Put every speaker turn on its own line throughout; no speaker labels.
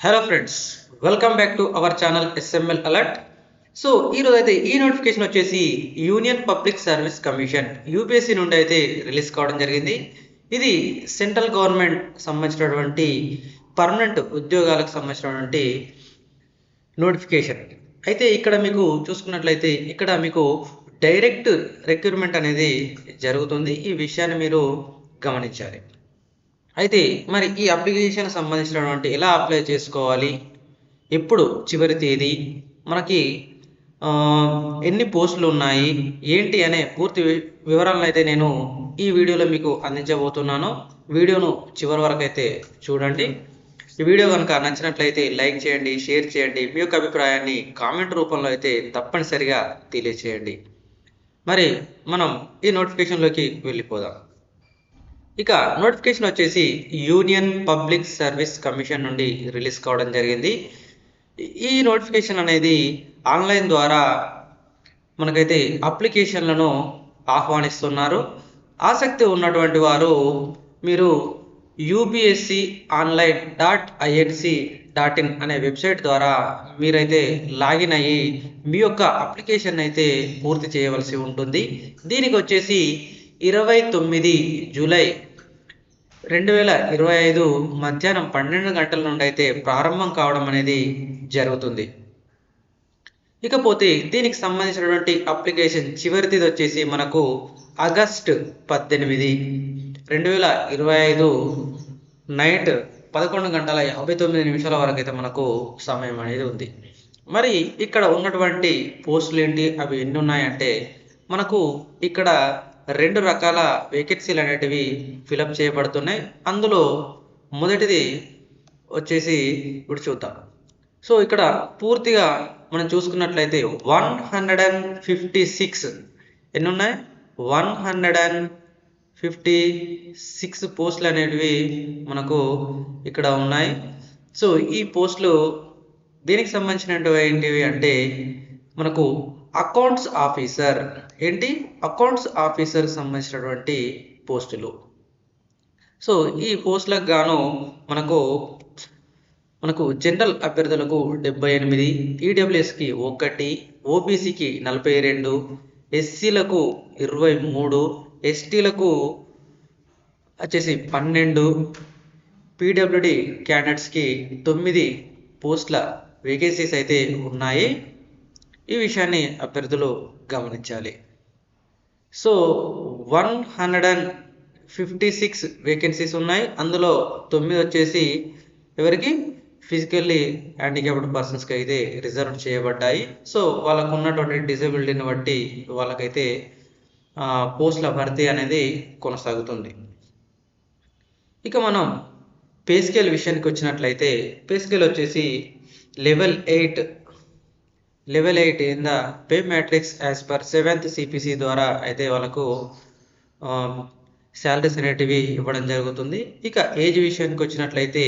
Hello friends welcome back to our channel SML alert so ఈరోజు అయితే ఈ notification వచ్చేసి union public service commission UPSC నుండి అయితే రిలీజ్ కావడం జరిగింది. ఇది సెంట్రల్ గవర్నమెంట్ సంబంధించినటువంటి పర్మనెంట్ ఉద్యోగాలకు సంబంధించినటువంటి నోటిఫికేషన్ అయితే ఇక్కడ మీకు చూసుకున్నట్లయితే ఇక్కడ మీకు డైరెక్ట్ రిక్రూట్మెంట్ అనేది జరుగుతుంది. ఈ విషయాన్ని మీరు గమనించాలి. అయితే మరి ఈ అప్లికేషన్ సంబంధించినటువంటి ఎలా అప్లై చేసుకోవాలి? ఎప్పుడు? చివరి తేదీ? మనకి ఎన్ని పోస్టులు ఉన్నాయి? ఏంటి అనే పూర్తి వి- వివరాలను అయితే నేను ఈ వీడియోలో మీకు అందించబోతున్నాను. వీడియోను చివరి వరకు అయితే చూడండి. ఈ వీడియో కనుక నచ్చినట్లయితే లైక్ చేయండి షేర్ చేయండి మీ యొక్క అభిప్రాయాన్ని కామెంట్ రూపంలో అయితే తప్పనిసరిగా తెలియచేయండి. మరి మనం ఈ నోటిఫికేషన్లోకి వెళ్ళిపోదాం. ఇక నోటిఫికేషన్ వచ్చేసి యూనియన్ పబ్లిక్ సర్వీస్ కమిషన్ నుండి రిలీజ్ కావడం జరిగింది. ఈ నోటిఫికేషన్ అనేది ఆన్లైన్ ద్వారా మనకైతే అప్లికేషన్లను ఆహ్వానిస్తున్నారు. ఆసక్తి ఉన్నటువంటి వారు మీరు UPSC online dot INC dot in అనే వెబ్సైట్ ద్వారా మీరైతే లాగిన్ అయ్యి మీ యొక్క అప్లికేషన్ అయితే పూర్తి చేయవలసి ఉంటుంది. దీనికి వచ్చేసి ఇరవై తొమ్మిది జూలై రెండు వేల ఇరవై ఐదు మధ్యాహ్నం పన్నెండు గంటల నుండి అయితే ప్రారంభం కావడం అనేది జరుగుతుంది. ఇకపోతే దీనికి సంబంధించినటువంటి అప్లికేషన్ చివరి తేదీ వచ్చేసి మనకు ఆగస్ట్ పద్దెనిమిది. రెండు వేల ఇరవై ఐదు నైట్ పదకొండు గంటల యాభై తొమ్మిది నిమిషాల వరకు అయితే మనకు సమయం అనేది ఉంది. మరి ఇక్కడ ఉన్నటువంటి పోస్టులు ఏంటి? అవి ఎన్ని ఉన్నాయంటే మనకు ఇక్కడ రెండు రకాల వేకెన్సీలు అనేటివి ఫిలప్ చేయబడుతున్నాయి. అందులో మొదటిది వచ్చేసి ఇప్పుడు చూద్దాం. సో ఇక్కడ పూర్తిగా మనం చూసుకున్నట్లయితే one hundred and fifty six ఎన్ని ఉన్నాయి one hundred and fifty six పోస్టులు అనేటివి మనకు ఇక్కడ ఉన్నాయి. సో ఈ పోస్టులు దీనికి సంబంధించినటువంటివి అంటే మనకు అకౌంట్స్ ఆఫీసర్ ఏంటి? అకౌంట్స్ ఆఫీసర్ సంబంధించినటువంటి పోస్టులు. సో ఈ పోస్టులకు గాను మనకు మనకు జనరల్ అభ్యర్థులకు డెబ్బై ఎనిమిది ఈడబ్ల్యూఎస్కి ఒకటి ఓబీసీకి నలభై రెండు ఎస్సీలకు ఇరవై మూడు ఎస్టీలకు వచ్చేసి పన్నెండు పీడబ్ల్యూడి క్యాండిడేట్స్కి తొమ్మిది పోస్టుల వేకెన్సీస్ అయితే ఉన్నాయి. ఈ విషయాన్ని అభ్యర్థులు గమనించాలి. So one hundred and fifty six vacancies ఉన్నాయి. అందులో తొమ్మిది వచ్చేసి ఎవరికి? ఫిజికల్లీ హ్యాండిక్యాప్డ్ పర్సన్స్కి అయితే రిజర్వ్ చేయబడ్డాయి. సో వాళ్ళకు ఉన్నటువంటి డిజబిలిటీని బట్టి వాళ్ళకైతే పోస్టుల భర్తీ అనేది కొనసాగుతుంది. ఇక మనం పే స్కేల్ విషయానికి వచ్చినట్లయితే పే స్కేల్ వచ్చేసి level eight level eight in the pay matrix as per seventh CPC ద్వారా అయితే వాళ్ళకు శాలరీస్ అనేటివి ఇవ్వడం జరుగుతుంది. ఇక ఏజ్ విషయానికి వచ్చినట్లయితే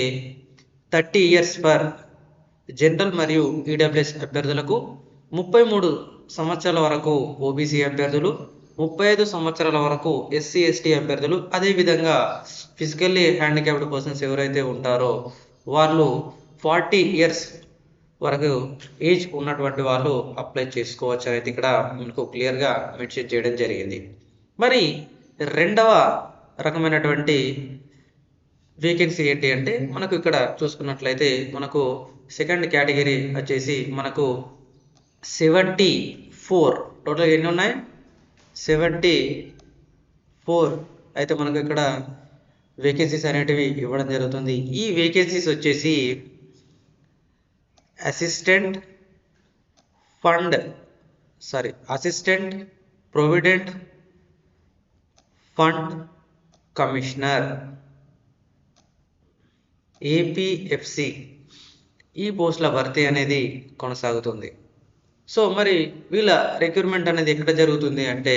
థర్టీ ఇయర్స్ పర్ జనరల్ మరియు ఈడబ్ల్యూఎస్ అభ్యర్థులకు ముప్పై మూడు సంవత్సరాల వరకు ఓబీసీ అభ్యర్థులు ముప్పై ఐదు సంవత్సరాల వరకు ఎస్సీ ఎస్టీ అభ్యర్థులు అదేవిధంగా ఫిజికల్లీ హ్యాండిక్యాప్డ్ పర్సన్స్ ఎవరైతే ఉంటారో వాళ్ళు ఫార్టీ ఇయర్స్ వరకు ఏజ్ ఉన్నటువంటి వాళ్ళు అప్లై చేసుకోవచ్చు అనేది ఇక్కడ మనకు క్లియర్గా మెన్షన్ చేయడం జరిగింది. మరి రెండవ రకమైనటువంటి వేకెన్సీ ఏంటి అంటే మనకు ఇక్కడ చూసుకున్నట్లయితే మనకు సెకండ్ కేటగిరీ వచ్చేసి మనకు సెవెంటీ ఫోర్ టోటల్ ఎన్ని ఉన్నాయి? సెవెంటీ ఫోర్ అయితే మనకు ఇక్కడ వేకెన్సీస్ అనేటివి ఇవ్వడం జరుగుతుంది. ఈ వేకెన్సీస్ వచ్చేసి assistant fund sorry assistant provident fund commissioner APFC ఈ పోస్టుల భర్తీ అనేది కొనసాగుతుంది. సో మరి వీళ్ళ రిక్రూట్మెంట్ అనేది ఎక్కడ జరుగుతుంది అంటే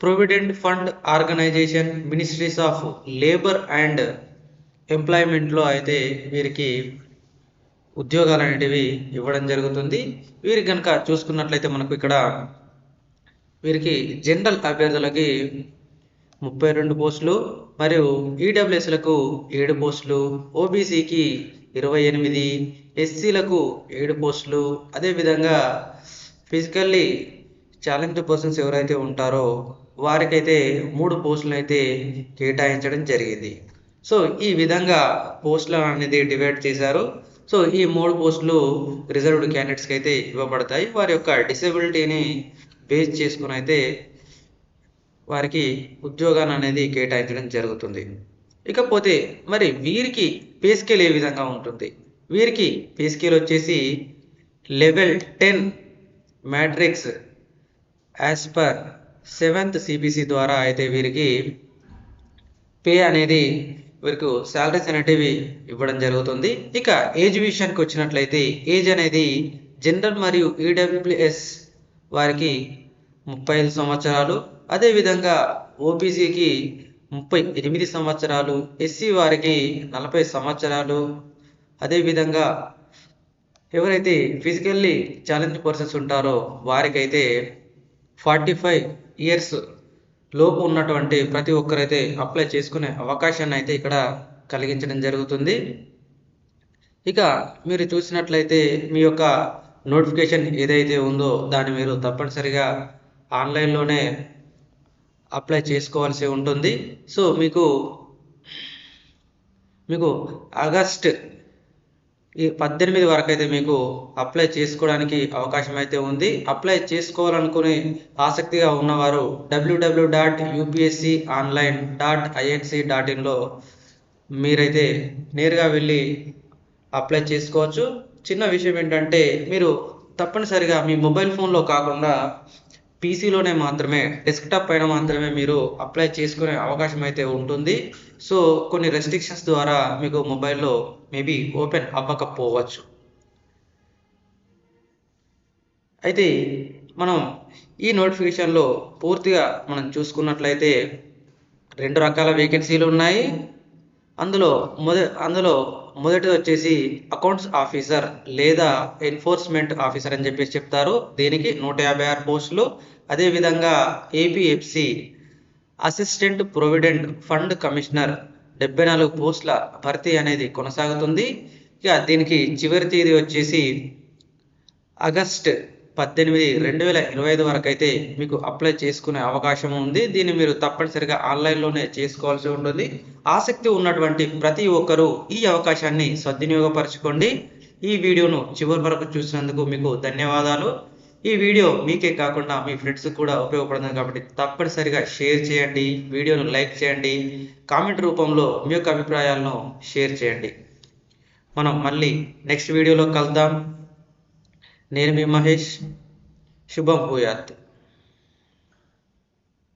provident fund organisation ministries of labour and ఎంప్లాయ్మెంట్లో అయితే వీరికి ఉద్యోగాలు అనేటివి ఇవ్వడం జరుగుతుంది. వీరికి కనుక చూసుకున్నట్లయితే మనకు ఇక్కడ వీరికి జనరల్ అభ్యర్థులకి ముప్పై రెండు పోస్టులు మరియు ఈడబ్ల్యూఎస్లకు ఏడు పోస్టులు ఓబీసీకి ఇరవై ఎనిమిది ఎస్సీలకు ఏడు పోస్టులు. అదేవిధంగా ఫిజికల్లీ ఛాలెంజ్ పర్సన్స్ ఎవరైతే ఉంటారో వారికైతే మూడు పోస్టులు అయితే కేటాయించడం జరిగింది. సో ఈ విధంగా పోస్టులు అనేది డివైడ్ చేశారు. సో ఈ మూడు పోస్టులు రిజర్వ్డ్ క్యాండిడేట్స్కి అయితే ఇవ్వబడతాయి. వారి యొక్క డిసెబిలిటీని బేస్ చేసుకుని అయితే వారికి ఉద్యోగాన్ని అనేది కేటాయించడం జరుగుతుంది. ఇకపోతే మరి వీరికి పే స్కేల్ ఏ విధంగా ఉంటుంది? వీరికి పే స్కేల్ వచ్చేసి level ten matrix as per seventh CBC ద్వారా అయితే వీరికి పే అనేది వీరికి శాలరీస్ అనేటివి ఇవ్వడం జరుగుతుంది. ఇక ఏజ్ విషయానికి వచ్చినట్లయితే ఏజ్ అనేది జనరల్ మరియు ఈడబ్ల్యూఎస్ వారికి ముప్పై ఐదు సంవత్సరాలు అదేవిధంగా ఓబీసీకి ముప్పై ఎనిమిది సంవత్సరాలు ఎస్సీ వారికి నలభై సంవత్సరాలు అదేవిధంగా ఎవరైతే ఫిజికల్లీ ఛాలెంజ్ పర్సన్స్ ఉంటారో వారికైతే ఫార్టీ ఫైవ్ ఇయర్స్ లోపు ఉన్నటువంటి ప్రతి ఒక్కరైతే అప్లై చేసుకునే అవకాశాన్ని అయితే ఇక్కడ కలిగించడం జరుగుతుంది. ఇక మీరు చూసినట్లయితే మీ యొక్క నోటిఫికేషన్ ఏదైతే ఉందో దాన్ని మీరు తప్పనిసరిగా ఆన్లైన్లోనే అప్లై చేసుకోవాల్సి ఉంటుంది. సో మీకు మీకు ఆగస్ట్ ఈ పద్దెనిమిది వరకు అయితే మీకు అప్లై చేసుకోవడానికి అవకాశం అయితే ఉంది. అప్లై చేసుకోవాలనుకునే ఆసక్తిగా ఉన్నవారు WWW dot UPSC online dot INC dot ఇన్లో మీరైతే నేరుగా వెళ్ళి అప్లై చేసుకోవచ్చు. చిన్న విషయం ఏంటంటే మీరు తప్పనిసరిగా మీ మొబైల్ ఫోన్లో కాకుండా పీసీలోనే మాత్రమే డెస్క్టాప్ పైన మాత్రమే మీరు అప్లై చేసుకునే అవకాశం అయితే ఉంటుంది. సో కొన్ని రెస్ట్రిక్షన్స్ ద్వారా మీకు మొబైల్లో మేబీ ఓపెన్ అవ్వకపోవచ్చు. అయితే మనం ఈ నోటిఫికేషన్లో పూర్తిగా మనం చూసుకున్నట్లయితే రెండు రకాల వేకెన్సీలు ఉన్నాయి. అందులో మొద అందులో మొదటిది వచ్చేసి అకౌంట్స్ ఆఫీసర్ లేదా ఎన్ఫోర్స్మెంట్ ఆఫీసర్ అని చెప్పేసి చెప్తారు. దీనికి? నూట యాభై ఆరు పోస్టులు. అదేవిధంగా APFC assistant provident fund commissioner డెబ్బై నాలుగు పోస్టుల భర్తీ అనేది కొనసాగుతుంది. ఇక దీనికి చివరి తేదీ వచ్చేసి ఆగస్ట్ పద్దెనిమిది రెండు వేల ఇరవై ఐదు వరకు అయితే మీకు అప్లై చేసుకునే అవకాశం ఉంది. దీన్ని మీరు తప్పనిసరిగా ఆన్లైన్లోనే చేసుకోవాల్సి ఉంటుంది. ఆసక్తి ఉన్నటువంటి ప్రతి ఒక్కరూ ఈ అవకాశాన్ని సద్వినియోగపరచుకోండి. ఈ వీడియోను చివరి వరకు చూసినందుకు మీకు ధన్యవాదాలు. ఈ వీడియో మీకే కాకుండా మీ ఫ్రెండ్స్ కూడా ఉపయోగపడుతుంది కాబట్టి తప్పనిసరిగా షేర్ చేయండి వీడియోను లైక్ చేయండి కామెంట్ రూపంలో మీ యొక్క అభిప్రాయాలను షేర్ చేయండి. మనం మళ్ళీ నెక్స్ట్ వీడియోలో కలుద్దాం. నేను మీ మహేష్. శుభం భూయాత్.